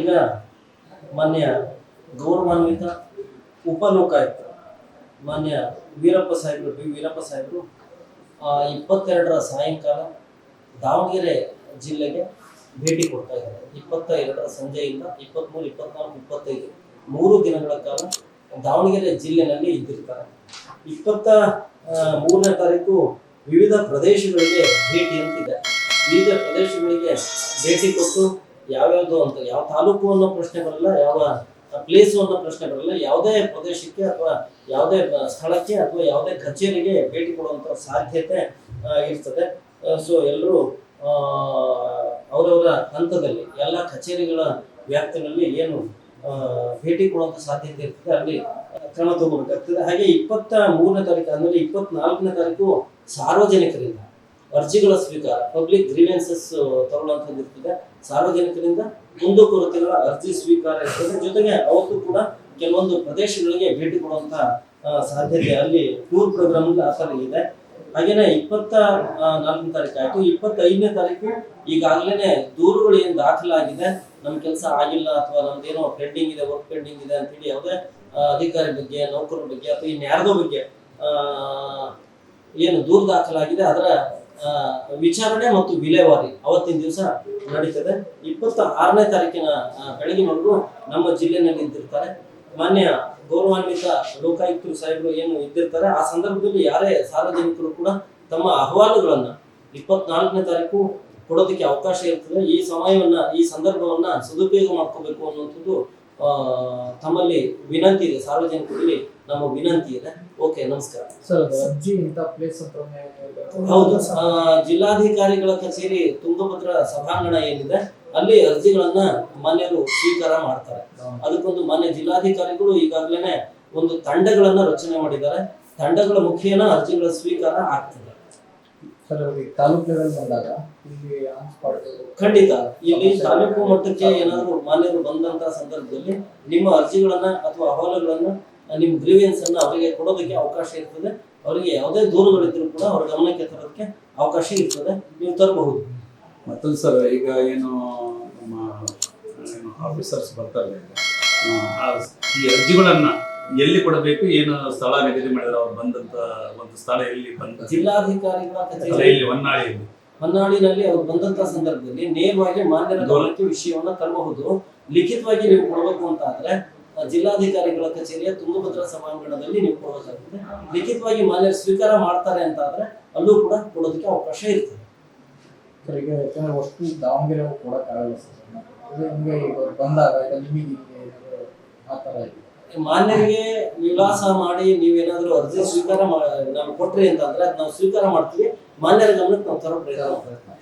ಈಗ ಮಾನ್ಯ ಗೌರವಾನ್ವಿತ ಉಪಲೋಕಾಯುಕ್ತ ಮಾನ್ಯ ವೀರಪ್ಪ ಸಾಹೇಬರು, ಬಿ. ವೀರಪ್ಪ ಸಾಹೇಬರು ಇಪ್ಪತ್ತೆರಡರ ಸಾಯಂಕಾಲ ದಾವಣಗೆರೆ ಜಿಲ್ಲೆಗೆ ಭೇಟಿ ಕೊಡ್ತಾ ಇದ್ದಾರೆ. ಇಪ್ಪತ್ತ ಎರಡರ ಸಂಜೆಯಿಂದ ಇಪ್ಪತ್ತ್ಮೂರು ಇಪ್ಪತ್ನಾಲ್ಕು, ಇಪ್ಪತ್ತೈದು, ಮೂರು ದಿನಗಳ ಕಾಲ ದಾವಣಗೆರೆ ಜಿಲ್ಲೆನಲ್ಲಿ ಇದ್ದಿರ್ತಾರೆ. ಇಪ್ಪತ್ತ ಮೂರನೇ ತಾರೀಕು ವಿವಿಧ ಪ್ರದೇಶಗಳಿಗೆ ಭೇಟಿ ಅಂತಿದೆ. ವಿವಿಧ ಪ್ರದೇಶಗಳಿಗೆ ಭೇಟಿ ಕೊಟ್ಟು ಯಾವ್ಯಾವ್ದು ಅಂತ, ಯಾವ ತಾಲೂಕು ಅನ್ನೋ ಪ್ರಶ್ನೆ ಬರಲ್ಲ, ಯಾವ ಪ್ಲೇಸು ಅನ್ನೋ ಪ್ರಶ್ನೆ ಬರಲ್ಲ, ಯಾವುದೇ ಪ್ರದೇಶಕ್ಕೆ ಅಥವಾ ಯಾವುದೇ ಸ್ಥಳಕ್ಕೆ ಅಥವಾ ಯಾವುದೇ ಕಚೇರಿಗೆ ಭೇಟಿ ಕೊಡುವಂತ ಸಾಧ್ಯತೆ ಇರ್ತದೆ. ಸೊ ಎಲ್ಲರೂ ಅವರವರ ಹಂತದಲ್ಲಿ, ಎಲ್ಲ ಕಚೇರಿಗಳ ವ್ಯಾಪ್ತಿನಲ್ಲಿ ಏನು ಭೇಟಿ ಕೊಡುವಂತ ಸಾಧ್ಯತೆ ಇರ್ತದೆ, ಅಲ್ಲಿ ಕ್ರಮ ತಗೋಬೇಕಾಗ್ತದೆ. ಹಾಗೆ ಇಪ್ಪತ್ತ ಮೂರನೇ ತಾರೀಕು ಆದ್ಮೇಲೆ ಇಪ್ಪತ್ನಾಲ್ಕನೇ ತಾರೀಕು ಸಾರ್ವಜನಿಕರಿಂದ ಅರ್ಜಿಗಳ ಸ್ವೀಕಾರ ಪಬ್ಲಿಕ್ ಗ್ರೀವೆನ್ಸಸ್ ತಗೊಳ್ಳುವಂಥದ್ದು ಸಾರ್ವಜನಿಕರಿಂದ ಸಾರ್ವಜನಿಕರಿಂದ ಕುಂದುಕೊರತೆಗಳ ಅರ್ಜಿ ಸ್ವೀಕಾರ ಇರ್ತದೆ. ಜೊತೆಗೆ ಅವತ್ತು ಕೂಡ ಕೆಲವೊಂದು ಪ್ರದೇಶಗಳಿಗೆ ಭೇಟಿ ಕೊಡುವಂತ ಸಾಧ್ಯತೆ ಅಲ್ಲಿ ಟೂರ್ ಪ್ರೋಗ್ರಾಮ್ ಆ ಥರ ಇದೆ. ಹಾಗೇನೆ ಇಪ್ಪತ್ತ ನಾಲ್ಕನೇ ತಾರೀಕು ಆಯ್ತು. ಇಪ್ಪತ್ತೈದನೇ ತಾರೀಕು ಈಗಾಗಲೇ ದೂರುಗಳು ಏನ್ ದಾಖಲಾಗಿದೆ. ನಮ್ಮ ಕೆಲಸ ಆಗಿಲ್ಲ ಅಥವಾ ನಮ್ದೇನೋ ಪೆಂಡಿಂಗ್ ಇದೆ, ವರ್ಕ್ ಪೆಂಡಿಂಗ್ ಇದೆ ಅಂತೇಳಿ ಯಾವುದೇ ಅಧಿಕಾರಿ ಬಗ್ಗೆ, ನೌಕರರ ಬಗ್ಗೆ ಅಥವಾ ಇನ್ಯಾರ್ದೋ ಬಗ್ಗೆ ಏನು ದೂರು ದಾಖಲಾಗಿದೆ. ಅದರ ವಿಚಾರಣೆ ಮತ್ತು ವಿಲೇವಾರಿ ಅವತ್ತಿನ ದಿವಸ ನಡೀತದೆ. ಇಪ್ಪತ್ತ ಆರನೇ ತಾರೀಕಿನ ಬೆಳಗಿನವರೆಗೂ ನಮ್ಮ ಜಿಲ್ಲೆನಲ್ಲಿ ಇದ್ದಿರ್ತಾರೆ ಮಾನ್ಯ ಗೌರವಾನ್ವಿತ ಲೋಕಾಯುಕ್ತರು ಸಾಹೇಬರು ಏನು ಇದ್ದಿರ್ತಾರೆ, ಆ ಸಂದರ್ಭದಲ್ಲಿ ಯಾರೇ ಸಾರ್ವಜನಿಕರು ಕೂಡ ತಮ್ಮ ಅಹವಾಲುಗಳನ್ನ ಇಪ್ಪತ್ನಾಲ್ಕನೇ ತಾರೀಕು ಕೊಡೋದಕ್ಕೆ ಅವಕಾಶ ಇರ್ತದೆ. ಈ ಸಮಯವನ್ನ, ಈ ಸಂದರ್ಭವನ್ನ ಸದುಪಯೋಗ ಮಾಡ್ಕೋಬೇಕು ಅನ್ನುವಂಥದ್ದು ತಮ್ಮಲ್ಲಿ ವಿನಂತಿ ಇದೆ ಸಾರ್ವಜನಿಕರಲ್ಲಿ ನಮ್ಮ ವಿನಂತಿ ಇದೆ. ಓಕೆ ನಮಸ್ಕಾರ. ಹೌದು ಜಿಲ್ಲಾಧಿಕಾರಿಗಳ ಕಚೇರಿ ತುಂಗಭದ್ರ ಸಭಾಂಗಣ ಏನಿದೆ ಅಲ್ಲಿ ಅರ್ಜಿಗಳನ್ನ ಮಾನ್ಯರು ಸ್ವೀಕಾರ ಮಾಡ್ತಾರೆ. ಅದಕ್ಕೊಂದು ಮನೆ ಜಿಲ್ಲಾಧಿಕಾರಿಗಳು ಈಗಾಗಲೇ ಒಂದು ತಂಡಗಳನ್ನ ರಚನೆ ಮಾಡಿದ್ದಾರೆ. ತಂಡಗಳ ಮುಖೇನ ಅರ್ಜಿಗಳ ಸ್ವೀಕಾರ ಆಗ್ತದೆ. ಸರ್ ಅವ್ರಿಗೆ ತಾಲೂಕ್ ಲೆವೆಲ್ ಬಂದಾಗ ಇಲ್ಲಿ ಆನ್ ಸ್ಪಾಟ್ ಖಂಡಿತ. ಇಲ್ಲಿ ತಾಲೂಕು ಮಟ್ಟಕ್ಕೆ ಏನಾದರೂ ಮಾನ್ಯರು ಬಂದಂತ ಸಂದರ್ಭದಲ್ಲಿ ನಿಮ್ಮ ಅರ್ಜಿಗಳನ್ನ ಅಥವಾ ಅಹವಾಲುಗಳನ್ನ ನಿಮ್ಮ ಗ್ರೀವಿಯನ್ಸ್ ಅನ್ನ ಅವರಿಗೆ ಕೊಡೋದಕ್ಕೆ ಅವಕಾಶ ಇರ್ತದೆ. ಅವರಿಗೆ ಯಾವುದೇ ದೂರುಗಳಿದ್ರು ಕೂಡ ಅವ್ರ ಗಮನಕ್ಕೆ ತರೋದಕ್ಕೆ ಅವಕಾಶ ಇರ್ತದೆ. ನೀವು ತರಬಹುದು. ಮತ್ತೊಂದು ಸರ್ ಈಗ ಏನು ನಮ್ಮ ಏನು ಆಫೀಸರ್ಸ್ ಬರ್ತಾರೆ ಈ ಅರ್ಜಿಗಳನ್ನ ಎಲ್ಲಿ ಕೊಡಬೇಕು ಏನು ಸ್ಥಳ ನಿಗದಿ ಮಾಡಿದ್ರೆ ಅವ್ರು ಬಂದಂತ ಒಂದು ಸ್ಥಳ ಎಲ್ಲಿ ಬಂದ ಜಿಲ್ಲಾಧಿಕಾರಿಗಳ ಕಚೇರಿ. ಇಲ್ಲಿ ಹೊನ್ನಾಳಿಯಲ್ಲಿ ಹೊನ್ನಾಳಿನಲ್ಲಿ ಅವ್ರು ಬಂದಂತ ಸಂದರ್ಭದಲ್ಲಿ ನೇರವಾಗಿ ಮಾನ್ಯ ಗೌರವಕ್ಕೆ ವಿಷಯವನ್ನ ತರಬಹುದು. ಲಿಖಿತವಾಗಿ ನೀವು ಕೊಡಬೇಕು ಅಂತ ಆದ್ರೆ ಜಿಲ್ಲಾಧಿಕಾರಿಗಳ ಕಚೇರಿಯ ತುಂಗಭದ್ರಾ ಸಭಾಂಗಣದಲ್ಲಿ ನೀವು ಕೊಡಬೇಕಾಗುತ್ತೆ. ಲಿಖಿತವಾಗಿ ಮಾನ್ಯ ಸ್ವೀಕಾರ ಮಾಡ್ತಾರೆ ಅಂತ ಆದ್ರೆ ಅಲ್ಲೂ ಕೂಡ ಕೊಡೋದಕ್ಕೆ ಅವಕಾಶ ಇರ್ತದೆ. ಸರ್ ಈಗ ಯಾಕಂದ್ರೆ ಅಷ್ಟು ದಾವಣಗೆರೆ ಕೊಡಕ್ಕಾಗಲ್ಲ ಸರ್. ಬಂದಾಗ ನಿಮಗೆ ಆ ಥರ ಇದೆ. ಮಾನ್ಯರಿಗೆ ವಿಳಾಸ ಮಾಡಿ ನೀವೇನಾದ್ರೂ ಅರ್ಜಿ ಸ್ವೀಕಾರ ನಾವು ಕೊಟ್ರಿ ಅಂತಂದ್ರೆ ಅದ್ ನಾವು ಸ್ವೀಕಾರ ಮಾಡ್ತೀವಿ. ಮಾನ್ಯರ ಗಮನಕ್ಕೆ ನಾವು ತರೋ ಪ್ರಯತ್ನ